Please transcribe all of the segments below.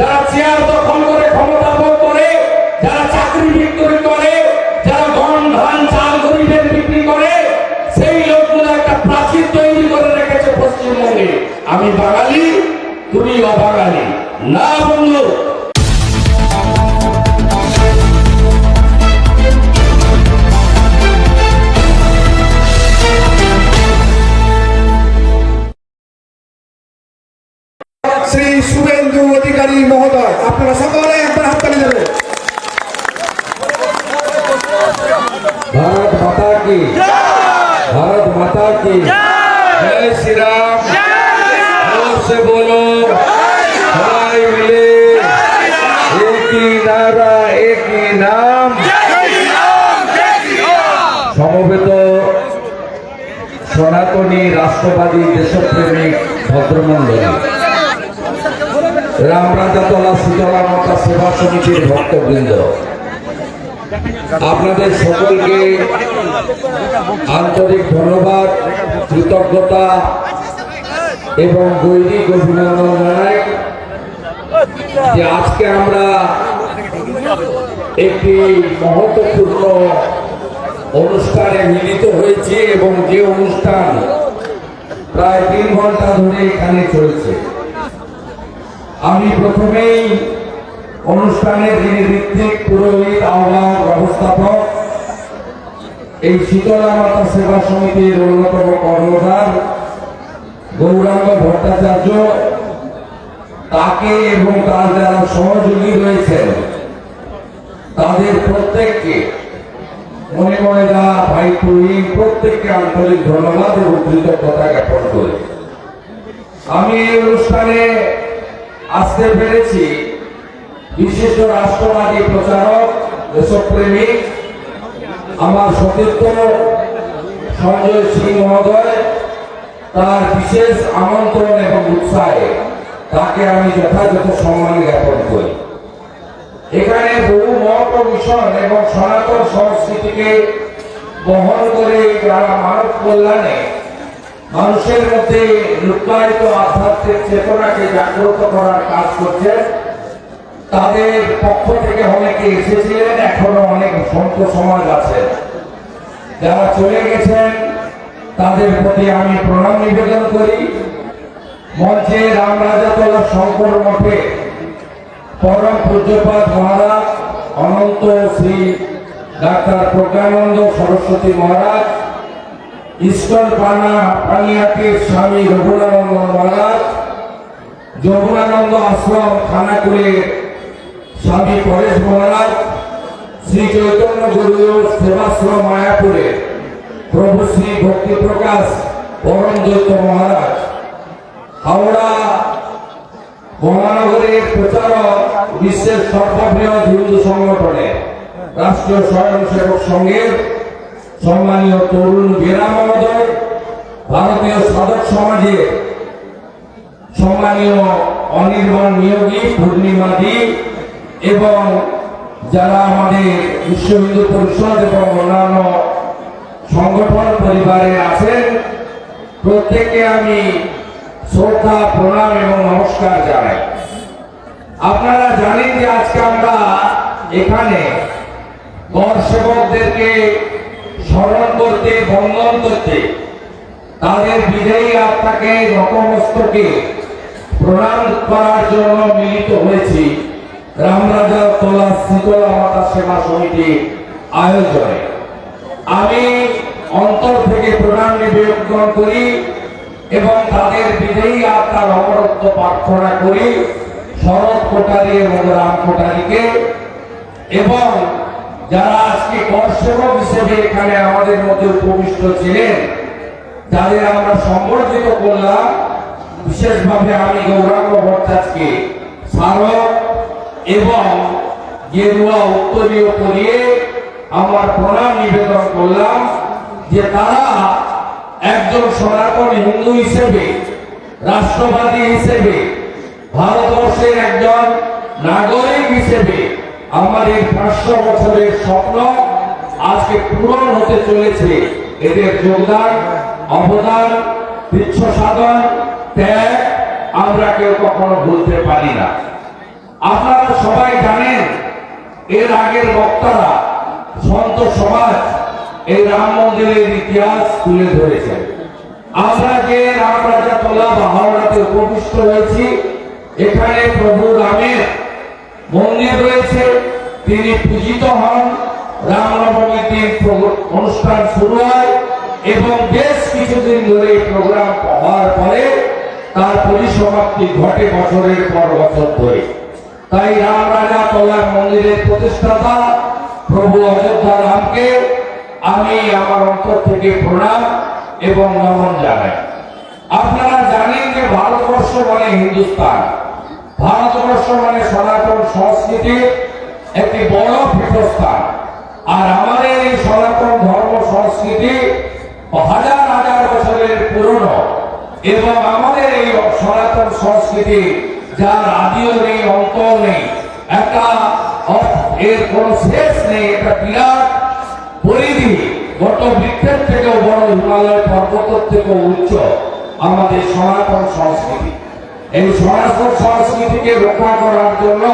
যারা চেয়ার দখল করে ক্ষমতা ভোগ করে, যারা চাকরি বিক্রি করে, যারা গম ধান, চাল গরিবের বিক্রি করে, সেই লোকগুলো একটা প্রাচীর তৈরি করে রেখেছে পশ্চিমবঙ্গে। আমি বাঙালি তুমি অবাঙালি না বন্ধু से बोलो सबाई मिले एक ही नारा एक ही नाम সমবেত সনাতনী রাষ্ট্রবাদী দেশপ্রেমিক ভদ্রমন্ডলী রামরাজাতলা শীতলা মাতা সেবা সমিতির ভক্তবৃন্দ আপনাদের সকলকে আন্তরিক ধন্যবাদ কৃতজ্ঞতা এবং দৈনিক অভিনন্দন জানাই যে আজকে আমরা একটি মহত্বপূর্ণ অনুষ্ঠানে মিলিত হয়েছি এবং যে অনুষ্ঠান প্রায় তিন ঘণ্টা ধরে এখানে চলছে। আমি প্রথমেই অনুষ্ঠানের যিনি ঋত্বিক পুরোহিত, আহ্বায়ক, ব্যবস্থাপক, এই শীতলা মাতা সেবা সমিতির অন্যতম কর্মধার গৌরাঙ্গ ভট্টাচার্য তাকে এবং তার যারা সহযোগী রয়েছেন, তাদের প্রত্যেককে মনে মনে দা ভাই তুই, প্রত্যেককে আন্তরিক ধন্যবাদ এবং কৃতজ্ঞতা জ্ঞাপন করি। আমি এই অনুষ্ঠানে আসতে পেরেছি বিশিষ্ট রাষ্ট্রবাদী প্রচারক দেশপ্রেমিক আমার সতীর্থ সঞ্জয় সিং মহোদয়। তার বিশেষ আমন্ত্রণ এবং উৎসাহে তাকে আমি যথাযথ সম্মান জ্ঞাপন করি। এখানে বহু মত মিশন এবং সনাতন সংস্কৃতিকে বহন করে যারা মানব কল্যাণে মানুষের মধ্যে লুকায়িত আধ্যাত্মিক চেতনাকে জাগ্রত করার কাজ করছেন, তাদের পক্ষ থেকে অনেকে এসেছিলেন, এখনও অনেক সন্ত সমাজ আছে যারা চলে গেছেন তাদের প্রতি আমি প্রণাম নিবেদন করি। মঞ্চে রামরাজাতলা শঙ্কর মঠে পরম পূজ্যপাত মহারাজ, অনন্ত শ্রী ডাক্তার প্রজ্ঞানন্দ সরস্বতী মহারাজ ইস্কন পানা পানিয়াটির স্বামী রঘুনানন্দ মহারাজ, যমুনানন্দ আশ্রম খানাকুলের স্বামী পরেশ মহারাজ, শ্রী চৈতন্য গুরুদেব সেবাশ্রম মায়াপুরে প্রভু শ্রী ভক্তি প্রকাশ, পরম দৈত মহারাজ। হাওড়া মহানগরের প্রচারক, বিশ্বের সর্ববৃহৎ হিন্দু সংগঠনের রাষ্ট্রীয় স্বয়ংসেবক সংঘের সম্মানীয় তরুণ বেরা মহোদয়, ভারতীয় সাধক সমাজের সম্মানীয় অনির্বাণ নিয়োগী, পূর্ণিমা দি, এবং যারা আমাদের বিশ্ব হিন্দু পরিষদ এবং অন্যান্য সংগঠন পরিবারে আছেন প্রত্যেককে আমি শ্রদ্ধা, প্রণাম এবং নমস্কার জানাই। আপনারা জানেন যে আজকে আমরা এখানে গড় সেবকদেরকে স্মরণ করতে, বন্ধন করতে, তাদের বিজয়ী আত্মাকে নতমস্তকে প্রণাম করার জন্য মিলিত হয়েছি। রামরাজা তোলা শীতলা মাতা সেবা সমিতি আয়োজনে। আমি অন্তর থেকে প্রণাম নিবেদন করি এবং তাদের বিজয়ী আত্মার অমরত্ব প্রার্থনা করি শরৎ কোটারি এবং রাম কোটারিকে। এবং যারা আজকে কর্ষক হিসেবে এখানে আমাদের মধ্যে উপবিষ্ট ছিলেন, যাদের আমরা সম্বর্ধিত করলাম, বিশেষভাবে আমি গৌরাঙ্গ ভট্টাচার্যকে স্মারক এবং গেরুয়া উত্তরীয় করিয়ে আমার প্রণাম নিবেদন করলাম যে তারা একজন সনাতন হিন্দু হিসেবে, রাষ্ট্রবাদী হিসেবে, ভারতবর্ষের একজন নাগরিক হিসেবে আমাদের পাঁচশো বছরের স্বপ্ন আজকে পূরণ হতে চলেছে। এদের যোগদান, অবদান বৃক্ষ সাধন ত্যাগ আমরা কেউ কখনো ভুলতে পারি না। আপনারা সবাই জানেন, এর আগের বক্তারা সন্ত সমাজ এই রাম মন্দিরের ইতিহাস তুলে ধরেছেন আমরা যে রাম রাজা তোলা বা হাওড়াতে উপবিষ্ট হয়েছি, এখানে প্রভু রামের মন্দির রয়েছে, তিনি পূজিত হন। রামনবমীর দিন অনুষ্ঠান শুরু হয় এবং বেশ কিছুদিন ধরে প্রোগ্রাম হওয়ার পরে তার পরিসমাপ্তি ঘটে বছরের পর বছর ধরে। তাই রাম রাজা তলার মন্দিরের প্রতিষ্ঠাতা প্রভু অযোধ্যা রামকে আমি আমার অন্তর থেকে প্রণাম এবং নমন জানাই। আপনারা জানেন যে ভারতবর্ষ মানে হিন্দুস্তান। ভারতবর্ষ মানে সনাতন সংস্কৃতির একটি বড় পীঠস্থান। আর আমাদের এই সনাতন ধর্ম সংস্কৃতি হাজার হাজার বছরের পুরনো এবং আমাদের এই সনাতন সংস্কৃতি যার আদিও নেই অন্ত নেই, একটা অ- এর কোন শেষ নেই একটা বিরাট পরিধি। গত বৃক্ষের থেকেও বড় হিমালয় পর্বতের থেকেও উচ্চ আমাদের সনাতন সংস্কৃতি। এই সনাতন সংস্কৃতিকে রক্ষা করার জন্য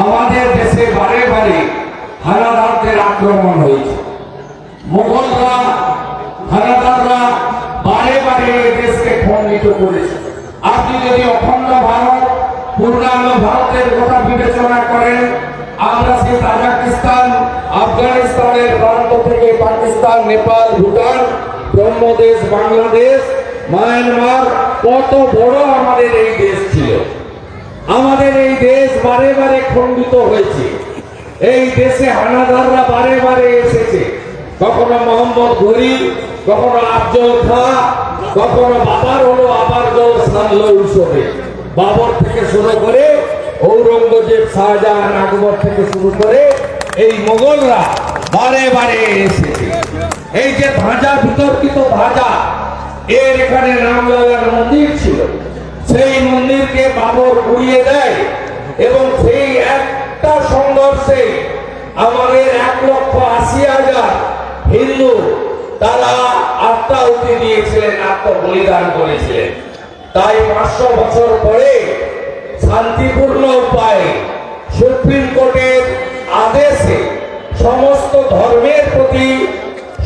আমাদের দেশে বারে বারে হানাদারদের আক্রমণ হয়েছে। মোগলরা, হানাদাররা বারে বারে এই দেশকে খণ্ডিত করেছে। আপনি যদি অখণ্ড ভারত, পূর্ণাঙ্গ ভারতের কথা বিবেচনা করেন আমরা সেই তাজাকিস্তান আফগানিস্তানের প্রান্ত থেকে পাকিস্তান, নেপাল, ভুটান, ব্রহ্মদেশ, বাংলাদেশ, মায়ানমার, কত বড় আমাদের এই দেশ ছিল। আমাদের এই দেশ বারে বারে খণ্ডিত হয়েছে। এই দেশে হানাদাররা বারে বারে এসেছে। কখনো মোহাম্মদ ঘড়ি, কখনো আফজল খা, কখনো বাবার হলো আবার জল সানলো উৎসবে। বাবর থেকে শুরু করে ঔরঙ্গজেব শাহজাহান আকবর থেকে শুরু করে এই মোগলরা বারে বারে এসেছে। এই যে ধাঁজা বিতর্কিত ধাঁজা এর এখানে রামলালার মন্দির ছিল। সেই মন্দিরকে বাবর উড়িয়ে দেয় এবং সেই একটা সংঘর্ষে আমাদের এক লক্ষ আশি হাজার হিন্দু তারা আত্মাহুতি দিয়েছিলেন আত্ম বলিদান করেছিলেন। তাই পাঁচশো বছর পরে শান্তিপূর্ণ উপায়ে। সুপ্রিম কোর্টের আদেশে সমস্ত ধর্মের প্রতি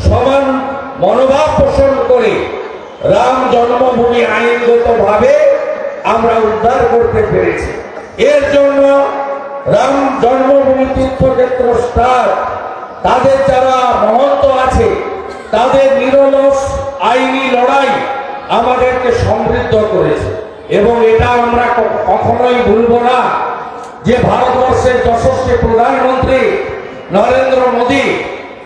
সমান মনোভাব পোষণ করে রাম জন্মভূমি আইনগতভাবে আমরা উদ্ধার করতে পেরেছি। এর জন্য রাম জন্মভূমি তীর্থক্ষেত্র স্টার, তাদের যারা মহন্ত আছে, তাদের নিরলস আইনি লড়াই আমাদেরকে সমৃদ্ধ করেছে। এবং এটা আমরা কখনোই ভুলব না যে ভারতবর্ষের যশস্বী প্রধানমন্ত্রী নরেন্দ্র মোদী,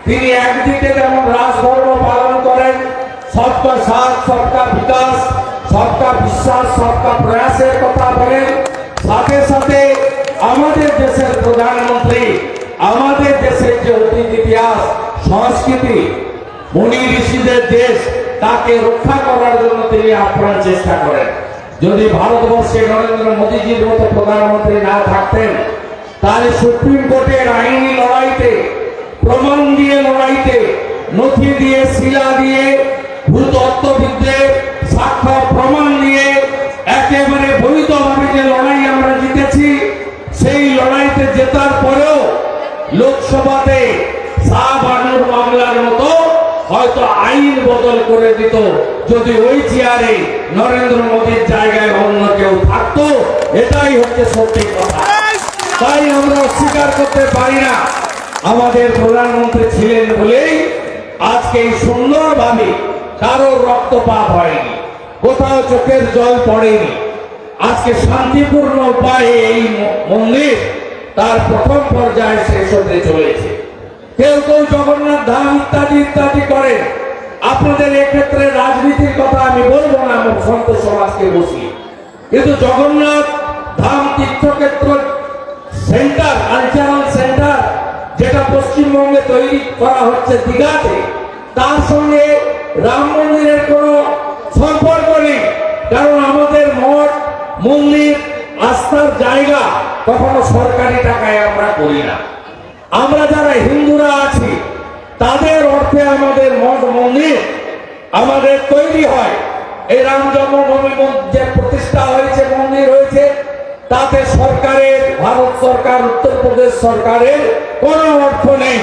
তিনি একদিকে যেমন রাজধর্ম পালন করেন, সবকা সাথ, সবকা বিকাশ, সবকা বিশ্বাস, সবকা প্রয়াসের কথা বলেন, সাথে সাথে আমাদের দেশের প্রধানমন্ত্রী, আমাদের দেশের যে অতীত ইতিহাস, সংস্কৃতি, মুনি ঋষিদের দেশ, তাকে রক্ষা করার জন্য তিনি আপ্রাণ চেষ্টা করেন। যদি ভারতবর্ষে নরেন্দ্র মোদীজির মতো প্রধানমন্ত্রী না থাকতেন, তাহলে সুপ্রিম কোর্টের আইনি লড়াইতে, প্রমাণ দিয়ে লড়াইতে, নথি দিয়ে, শিলা দিয়ে, ভূতত্ত্ববিদদের সাক্ষ্য প্রমাণ দিয়ে একেবারে বৈধভাবে যে লড়াই আমরা জিতেছি, সেই লড়াইতে জেতার পরেও লোকসভাতে হয়তো আইন বদল করে দিত। যদি ওই চেয়ারে নরেন্দ্র মোদীর জায়গায় অন্য কেউ থাকতো, এটাই হচ্ছে সত্যি কথা। তাই আমরা অস্বীকার করতে পারি না। আমাদের প্রধানমন্ত্রী ছিলেন বলেই আজকে এই সুন্দরভাবে কারোর রক্তপাত হয়নি কোথাও চোখের জল পড়েনি। আজকে শান্তিপূর্ণ উপায়ে এই মন্দির তার প্রথম পর্যায়ে শেষ হতে চলেছে। কেউ কেউ জগন্নাথ ধাম ইত্যাদি ইত্যাদি করে। আপনাদের এক্ষেত্রে রাজনীতির কথা আমি বলব না, আমার সন্ত সমাজকে বসিয়ে কিন্তু জগন্নাথ ধাম তীর্থক্ষেত্র সেন্টার কালচারাল সেন্টার, যেটা পশ্চিমবঙ্গে তৈরি করা হচ্ছে দীঘাতে, তার সঙ্গে রাম মন্দিরের কোনো সম্পর্ক নেই। কারণ আমাদের মঠ, মন্দির, আস্থার জায়গা কখনো সরকারি টাকায় আমরা করি না। আমরা যারা হিন্দুরা আছি, তাদের অর্থে আমাদের মঠ মন্দির আমাদের তৈরি হয়। এই রাম জন্মভূমি যে প্রতিষ্ঠা হয়েছে, মন্দির হয়েছে, তাতে সরকারের, ভারত সরকার উত্তরপ্রদেশ সরকারের কোনো অর্থ নেই।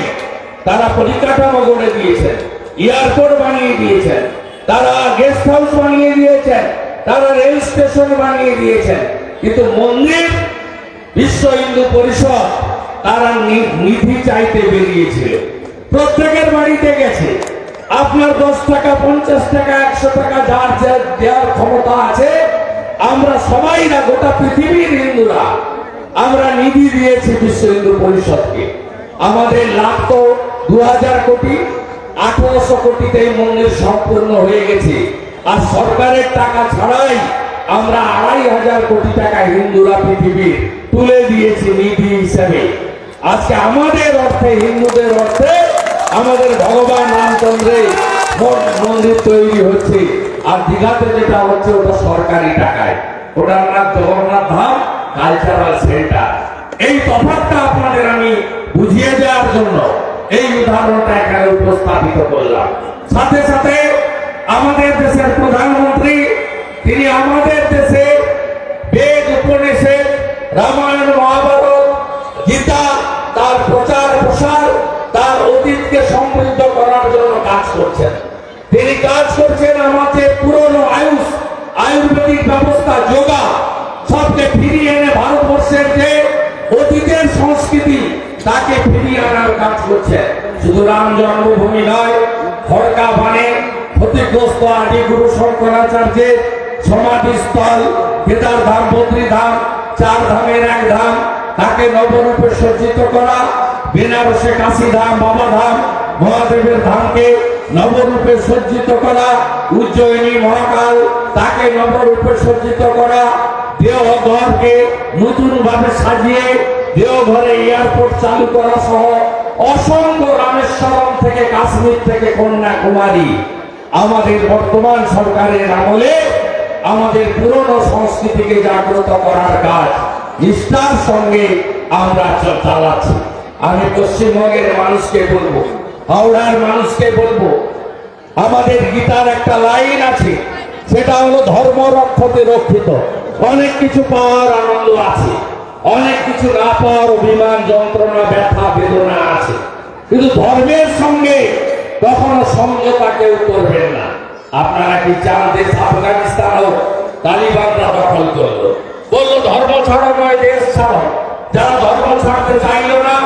তারা পরিকাঠামো গড়ে দিয়েছেন, এয়ারপোর্ট বানিয়ে দিয়েছেন, তারা গেস্ট হাউস বানিয়ে দিয়েছেন, তারা রেল স্টেশন বানিয়ে দিয়েছেন। কিন্তু মন্দির বিশ্ব হিন্দু পরিষদ তারা নিধি চাইতে বেরিয়েছিল প্রত্যেকের বাড়িতে গেছে। আপনার দশ টাকা, পঞ্চাশ টাকা, একশো টাকা যার যার দেওয়ার ক্ষমতা আছে, আমরা সবাই না, গোটা পৃথিবীর হিন্দুরা আমরা নিধি দিয়েছি বিশ্ব হিন্দু পরিষদকে। আমাদের লাভ তো দু হাজার কোটি, আঠারোশো কোটিতে এই মন্দির সম্পূর্ণ হয়ে গেছে। আর সরকারের টাকা ছাড়াই আমরা আড়াই হাজার কোটি টাকা হিন্দুরা পৃথিবীর তুলে দিয়েছি নিধি হিসেবে। আজকে আমাদের অর্থে, হিন্দুদের অর্থে, আমাদের ভগবান রামচন্দ্রের মন- মন্দির তৈরি হচ্ছে। আর দীঘাতে যেটা হচ্ছে, ওটা সরকারি টাকায়। ওটার নাম জগন্নাথ ধাম কালচারাল সেন্টার এই তফাৎটা আপনাদের আমি বুঝিয়ে দেওয়ার জন্য এই উদাহরণটা এখানে উপস্থাপিত করলাম। সাথে সাথে আমাদের দেশের প্রধানমন্ত্রী, তিনি আমাদের দেশে বেদ উপনিষেদ, রামায়ণ করছেন। তিনি কাজ করছেন আমাদের পুরনো আয়ুষ, আয়ুর্বেদিক ব্যবস্থা, যোগা, সবকে ফিরিয়ে এনে ভারতবর্ষের যে অতীতের সংস্কৃতি, তাকে ফিরিয়ে আনার কাজ করছে শুধু রাম জন্মভূমি নয় খড়কা বানে ক্ষতিগ্রস্ত আদি গুরু শঙ্করাচার্যের সমাধিস্থল কেদার ধাম বদ্রী ধাম চার ধামের এক ধাম, তাকে নবরূপে সজ্জিত করা, বেনারসে কাশী ধাম বাবা ধাম মহাদেবের ধামকে নবরূপে সজ্জিত করা উজ্জয়িনী মহাকাল, তাকে নবরূপে সজ্জিত করা দেওঘরকে নতুন ভাবে সাজিয়ে দেওঘরে এয়ারপোর্ট চালু করা সহ অসংখ্য রামেশ্বরম থেকে কাশ্মীর থেকে কন্যাকুমারী। আমাদের বর্তমান সরকারের আমলে আমাদের পুরনো সংস্কৃতিকে জাগ্রত করার কাজ নিষ্ঠার সঙ্গে আমরা চালাচ্ছি। আমি পশ্চিমবঙ্গের মানুষকে বলব হাওড়ার মানুষকে বলব, আমাদের গীতার একটা লাইন আছে, সেটা হলো ধর্ম রক্ষতে রক্ষিত। অনেক কিছু পাওয়ার আনন্দ আছে, অনেক কিছু না পাওয়ার অভিমান, যন্ত্রণা, ব্যথা, বেদনা আছে। কিন্তু ধর্মের সঙ্গে কখনো সমঝোতা কেউ করবেন না। আপনারা কি চান দেশ আফগানিস্তান হোক, তালিবানরা দখল করল? বলল, ধর্ম ছাড়ো নয়, দেশ ছাড়ো। যারা ধর্ম ছাড়তে চাইলো না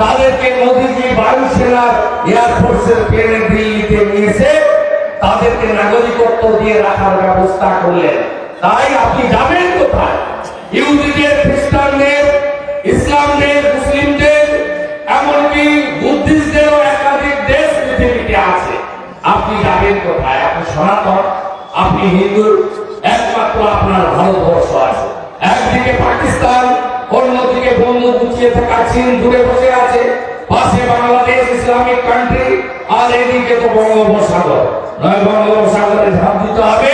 তাদেরকে মোদীজি বায়ুসেনার এয়ারফোর্সের প্লেনে দিল্লিতে নিয়েছে, তাদেরকে নাগরিকত্ব দিয়ে রাখার ব্যবস্থা করলেন। তাই আপনি যাবেন কোথায়? ইহুদিদের, খ্রিস্টানদের, ইসলামদের, মুসলিমদের, এমনকি বুদ্ধিস্টদেরও একাধিক দেশ পৃথিবীতে আছে। আপনি যাবেন কোথায়? আপনি সনাতন, আপনি হিন্দু, একমাত্র আপনার ভারতবর্ষ আছে। একদিকে পাকিস্তান অন্যদিকে বন্ধু গুছিয়ে থাকা চীন দূরে বসে আছে। পাশে বাংলাদেশ, ইসলামিক কান্ট্রি আর এদিকে তো বঙ্গোপসাগর। নয় বঙ্গোপসাগরে ঝাঁপ দিতে হবে,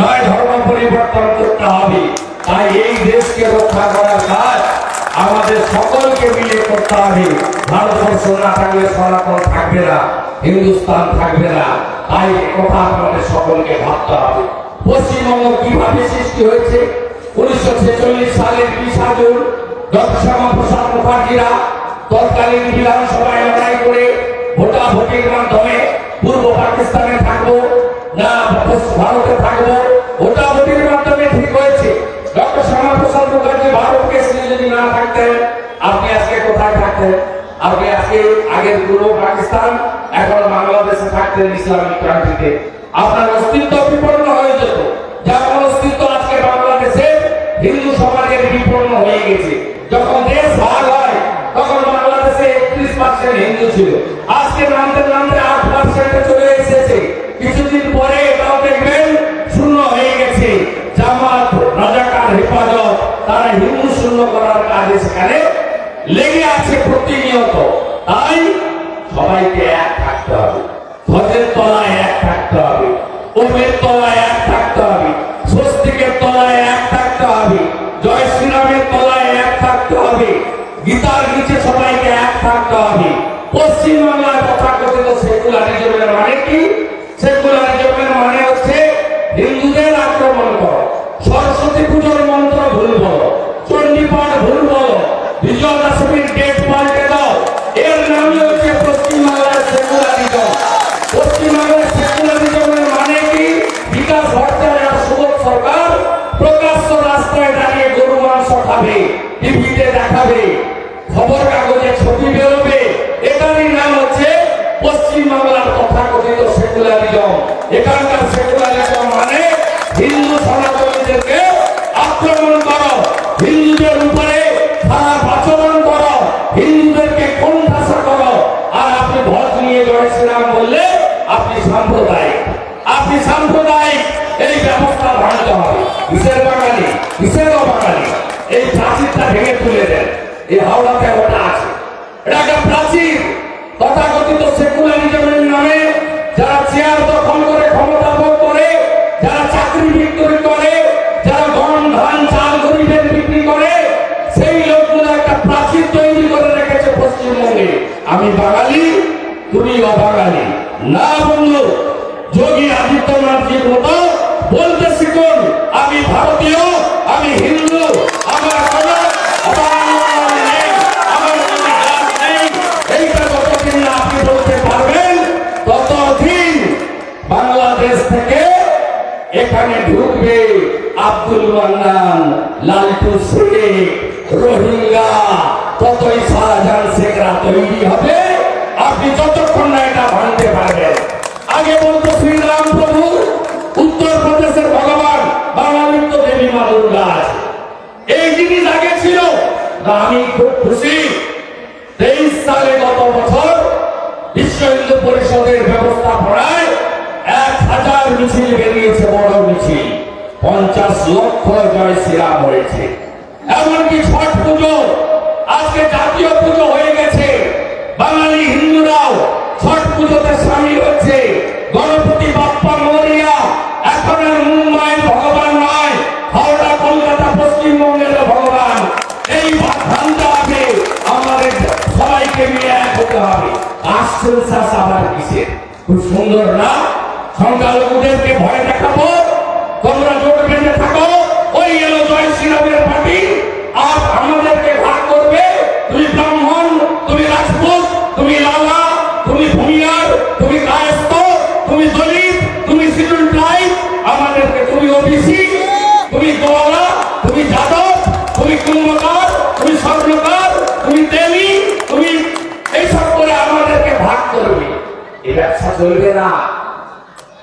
নয় ধর্ম পরিবর্তন করতে হবে। তাই এই দেশকে রক্ষা করার কাজ আমাদের সকলকে মিলে করতে হবে। ভারতবর্ষ না থাকলে সনাতন থাকবে না, হিন্দুস্তান থাকবে না। তাই কথা আমাদের সকলকে ভাবতে হবে। পশ্চিমবঙ্গ কীভাবে সৃষ্টি হয়েছে? উনিশশো ছেচল্লিশ সালের বিশা জুন প্রসাদ মুখার্জিরা তৎকালীন বিধানসভায় লড়াই করে ভোটাভুটির মাধ্যমে পূর্ব পাকিস্তানে থাকব, না ভারতে থাকব। ভোটাভুটির মাধ্যমে ঠিক হয়েছে। ডক্টর শ্যামা প্রসাদ মুখার্জি ভারতকে তিনি যদি না থাকতেন, আপনি আজকে কোথায় থাকতেন? আপনি আজকে আগের পূর্ব পাকিস্তান, এখন বাংলাদেশে থাকতেন ইসলামিক কান্ট্রিতে আপনার অস্তিত্ব বিপন্ন হয়ে যেত। বাংলাদেশে হিন্দু সমাজের বিপন্ন হয়ে গেছে। যখন দেশ ভাগ হয়, তখন বাংলাদেশে একত্রিশ পার্সেন্ট হিন্দু ছিল। আজকে নামতে নামতে আট পার্সেন্টে চলে এসেছে। কিছুদিন পরে এটাও দেখবেন, শূন্য হয়ে গেছে। জামাত, রাজাকার, হেফাজত, তারা হিন্দু শূন্য করার কাজে সেখানে লেগে আছে প্রতিনিয়ত। তাই সবাইকে এক থাকতে হবে। ধ্বজের তলায় এক থাকতে হবে। তলায় এক থাকতে হবে। মাংস খাবে টিভিতে দেখাবে খবর কাগজে ছবি বেরোবে। এটারই নাম হচ্ছে পশ্চিমবাংলার তথাকথিত সেকুলারিজম। এখানকার সেকুলারিজম মানে হিন্দু সনাতনীদেরকে এই হাওড়াতে বিশ্ব হিন্দু পরিষদের ব্যবস্থাপনায় এক হাজার মিছিল বেরিয়েছে বড় মিছিল। পঞ্চাশ লক্ষ জয় শ্রীরাম হয়েছে। এমনকি ছট পুজো, আজকে জাতীয় পুজো হয়ে গেছে। বাঙালি হিন্দুরাও ছট পুজোতে সামিল হচ্ছে। গণপতি হতে হবে। আসছেন স্যার সাবার খুব সুন্দর না? সংখ্যালঘুদেরকে ভয় চলবে না।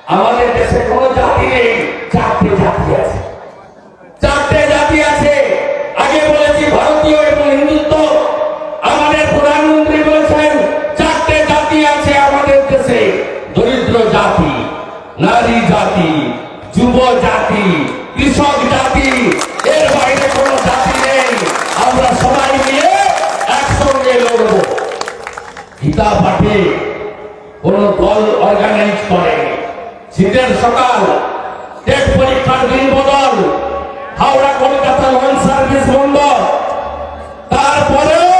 আমাদের দেশে কোন জাতি নেই, চারটে জাতি আছে। চারটে জাতি আছে। আগে বলেছি ভারতীয় এবং হিন্দুত্ব। আমাদের প্রধানমন্ত্রী বলেছেন, চারটে জাতি আছে আমাদের দেশে। দরিদ্র জাতি, নারী জাতি, যুব জাতি, কৃষক জাতি, এর বাইরে কোনো জাতি নেই। আমরা সবাই মিলে একসঙ্গে লড়বো। গীতা পাঠে কোন দল অর্গানাইজ করে। শীতের সকাল, টেট পরীক্ষার দিন বদল, হাওড়া, কলকাতা লঞ্চ সার্ভিস বন্ধ। তারপরেও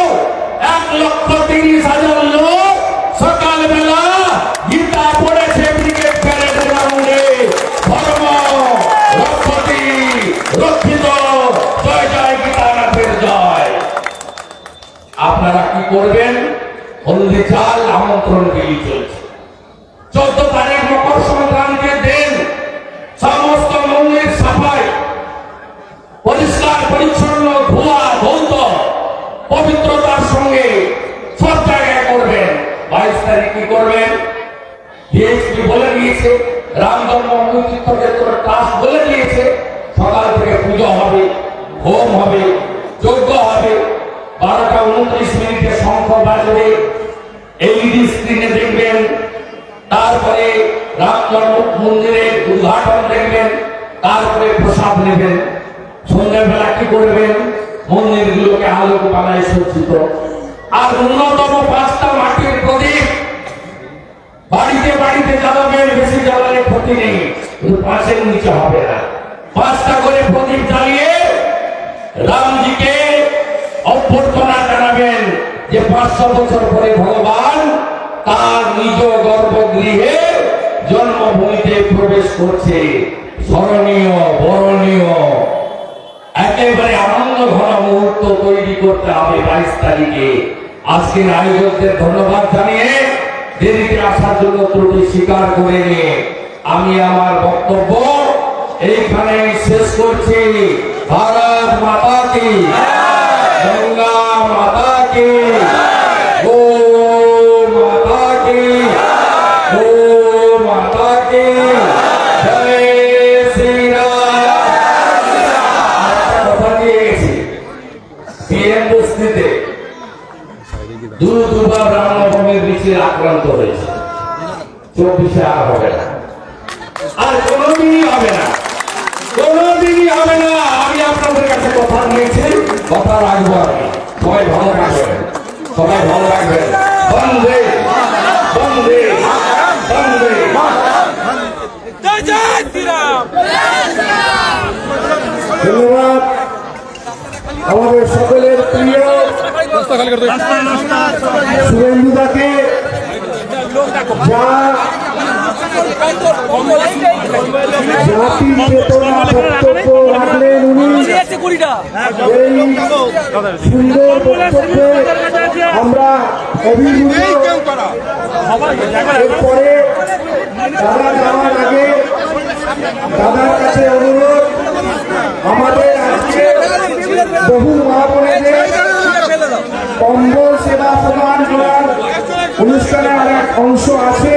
এক লক্ষ তিরিশ হাজার লোক সকালবেলা গীতা পড়েছে ব্রিগেড প্যারেড গ্রাউন্ডে ধর্ম রক্ষতি রক্ষিত। জয় জয় গীতানাথের জয়। আপনারা কি করবেন? হলদি চাল আমন্ত্রণ গিলি চলছে। বাড়িতে জ্বালাবেন বেশি জ্বালালে ক্ষতি নেই। পাঁচের নিচে হবে না। পাঁচটা করে প্রদীপ জ্বালিয়ে রামজিকে অভ্যর্থনা জানাবেন যে পাঁচশো বছর পরে ভগবান তার নিজ গর্ভগৃহে জন্মভূমিতে প্রবেশ করছে। স্মরণীয়, বরণীয়। একেবারে আনন্দ ঘন মুহূর্ত তৈরি করতে হবে বাইশ তারিখে। আজকের আয়োজকদের ধন্যবাদ জানিয়ে দেরিতে আসার জন্য ত্রুটি স্বীকার করে নিয়ে আমি আমার বক্তব্য এইখানে শেষ করছি। ভারত মাতা কি? গঙ্গা মাতা কি? চব্বিশে আর হবে না। আর কোনোদিনই হবে না। কোনোদিনই হবে না। আমি আপনাদের কাছে কথা নিয়েছি কথা রাখব আমি। সবাই ভালো রাখবেন সবাই ভালো রাখবেন বন্দে। ধন্যবাদ। আমাদের সকলের প্রিয় শুভেন্দুদাকে যা আমরা অভিভূত অনুরোধ আমাদের বহু মা বোনেদের কম্বল সেবা প্রদান করার অংশ আছে।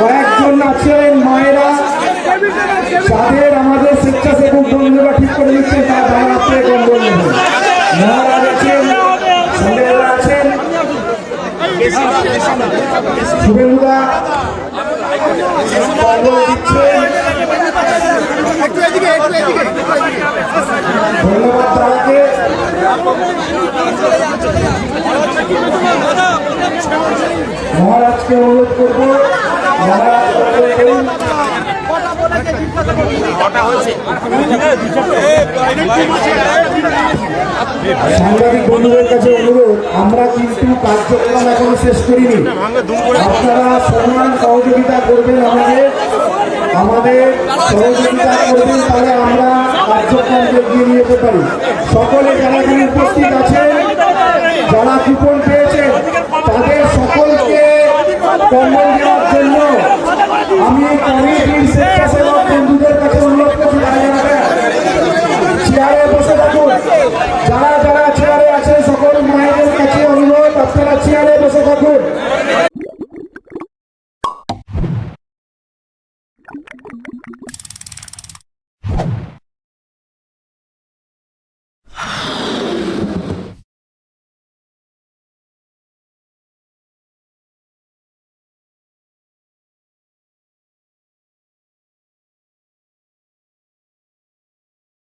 কয়েকজন আছেন মায়েরা। তাদের আমাদের স্বেচ্ছাসেবক বন্ধুরা ঠিক করে দিচ্ছেন আছেন কম্বল দিচ্ছেন ধন্যবাদ তাকে মহারাজকে অনুরোধ করব দেন। সাংবাদিক বন্ধুদের কাছে অনুরোধ, আমরা কিন্তু কার্যক্রম এখনও শেষ করিনি। আপনারা সম্মান সহযোগিতা করবেন আমাদের। আমাদের সহযোগিতা করবেন তাহলে আমরা কার্যক্রমকে এগিয়ে নিয়ে যেতে পারি। সকলে